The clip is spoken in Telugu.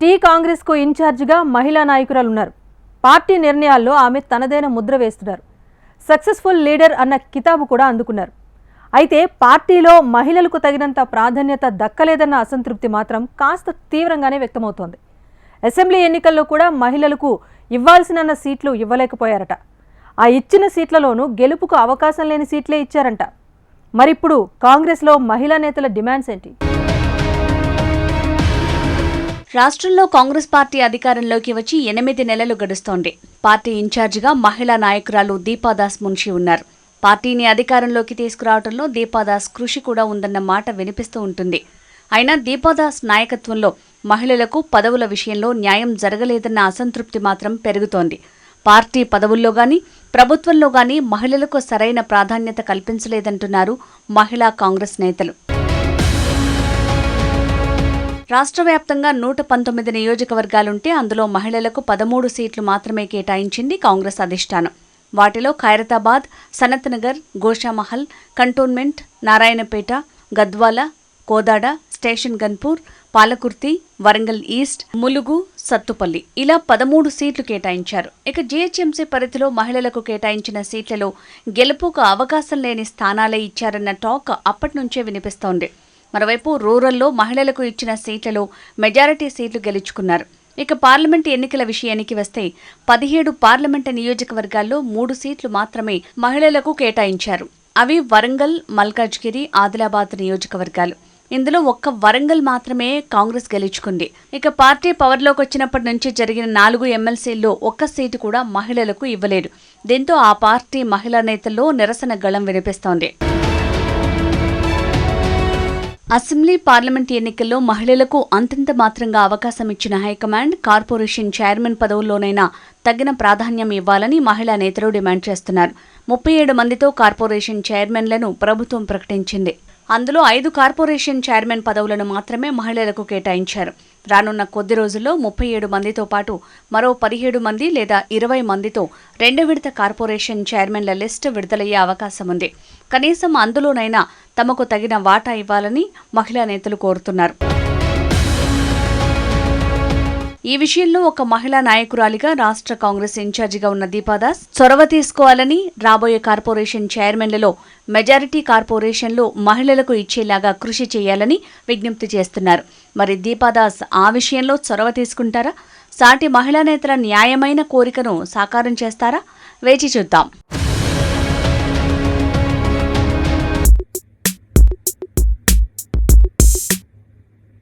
టీ కాంగ్రెస్కు ఇన్ఛార్జిగా మహిళా నాయకురాలు ఉన్నారు పార్టీ నిర్ణయాల్లో ఆమె తనదైన ముద్ర వేస్తున్నారు. సక్సెస్ఫుల్ లీడర్ అన్న కితాబు కూడా అందుకున్నారు. అయితే పార్టీలో మహిళలకు తగినంత ప్రాధాన్యత దక్కలేదన్న అసంతృప్తి మాత్రం కాస్త తీవ్రంగానే వ్యక్తమవుతోంది. అసెంబ్లీ ఎన్నికల్లో కూడా మహిళలకు ఇవ్వాల్సినన్న సీట్లు ఇవ్వలేకపోయారట. ఆ ఇచ్చిన సీట్లలోనూ గెలుపుకు అవకాశం లేని సీట్లే ఇచ్చారంట. మరిప్పుడు కాంగ్రెస్లో మహిళా నేతల డిమాండ్స్ ఏంటి? రాష్ట్రంలో కాంగ్రెస్ పార్టీ అధికారంలోకి వచ్చి ఎనిమిది నెలలు గడుస్తోంది. పార్టీ ఇన్ఛార్జిగా మహిళా నాయకురాలు దీపాదాస్ మున్షి ఉన్నారు. పార్టీని అధికారంలోకి తీసుకురావడంలో దీపాదాస్ కృషి కూడా ఉందన్న మాట వినిపిస్తూ ఉంటుంది. అయినా దీపాదాస్ నాయకత్వంలో మహిళలకు పదవుల విషయంలో న్యాయం జరగలేదన్న అసంతృప్తి మాత్రం పెరుగుతోంది. పార్టీ పదవుల్లో గాని ప్రభుత్వంలో గాని మహిళలకు సరైన ప్రాధాన్యత కల్పించలేదంటున్నారు మహిళా కాంగ్రెస్ నేతలు. రాష్ట్ర వ్యాప్తంగా నూట పంతొమ్మిది నియోజకవర్గాలుంటే అందులో మహిళలకు పదమూడు సీట్లు మాత్రమే కేటాయించింది కాంగ్రెస్ అధిష్టానం. వాటిలో Khairatabad Sanathnagar Goshamahal cantonment Narayanpet Gadwal Kodad station Ghanpur Palakurthi Warangal east Mulugu Sathupalli ఇలా పదమూడు సీట్లు కేటాయించారు. ఇక జీహెచ్ఎంసీ పరిధిలో మహిళలకు కేటాయించిన సీట్లలో గెలుపుకు అవకాశం లేని స్థానాలే ఇచ్చారన్న టాక్ అప్పటి నుంచే వినిపిస్తోంది. మరోవైపు రూరల్లో మహిళలకు ఇచ్చిన సీట్లలో మెజారిటీ సీట్లు గెలుచుకున్నారు. ఇక పార్లమెంట్ ఎన్నికల విషయానికి వస్తే పదిహేడు పార్లమెంటు నియోజకవర్గాల్లో మూడు సీట్లు మాత్రమే మహిళలకు కేటాయించారు. అవి వరంగల్ మల్కాజ్గిరి ఆదిలాబాద్ నియోజకవర్గాలు. ఇందులో ఒక్క వరంగల్ మాత్రమే కాంగ్రెస్ గెలుచుకుంది. ఇక పార్టీ పవర్లోకి వచ్చినప్పటి నుంచి జరిగిన నాలుగు ఎమ్మెల్సీల్లో ఒక్క సీటు కూడా మహిళలకు ఇవ్వలేదు. దీంతో ఆ పార్టీ మహిళా నేతల్లో నిరసన గళం వినిపిస్తోంది. అసెంబ్లీ పార్లమెంట్ ఎన్నికల్లో మహిళలకు అంతంత మాత్రంగా అవకాశం ఇచ్చిన హైకమాండ్ కార్పొరేషన్ చైర్మన్ పదవుల్లోనైనా తగిన ప్రాధాన్యం ఇవ్వాలని మహిళా నేతలు డిమాండ్ చేస్తున్నారు. ముప్పై ఏడు మందితో కార్పొరేషన్ చైర్మన్లను ప్రభుత్వం ప్రకటించింది. అందులో ఐదు కార్పొరేషన్ చైర్మన్ పదవులను మాత్రమే మహిళలకు కేటాయించారు. రానున్న కొద్ది రోజుల్లో ముప్పై ఏడు మందితో పాటు మరో పదిహేడు మంది లేదా ఇరవై మందితో రెండో విడత కార్పొరేషన్ చైర్మన్ల లిస్టు విడుదలయ్యే అవకాశం ఉంది. కనీసం అందులోనైనా తమకు తగిన వాటా ఇవ్వాలని మహిళా నేతలు కోరుతున్నారు. ఈ విషయంలో ఒక మహిళా నాయకురాలిగా రాష్ట్ర కాంగ్రెస్ ఇన్ఛార్జిగా ఉన్న దీపాదాస్ చొరవ తీసుకోవాలని రాబోయే కార్పొరేషన్ చైర్మన్లలో మెజారిటీ కార్పొరేషన్లు మహిళలకు ఇచ్చేలాగా కృషి చేయాలని విజ్ఞప్తి చేస్తున్నారు. మరి దీపాదాస్ ఆ విషయంలో చొరవ తీసుకుంటారా? సాటి మహిళా నేతల న్యాయమైన కోరికను సాకారం చేస్తారా? వేచి చూద్దాం.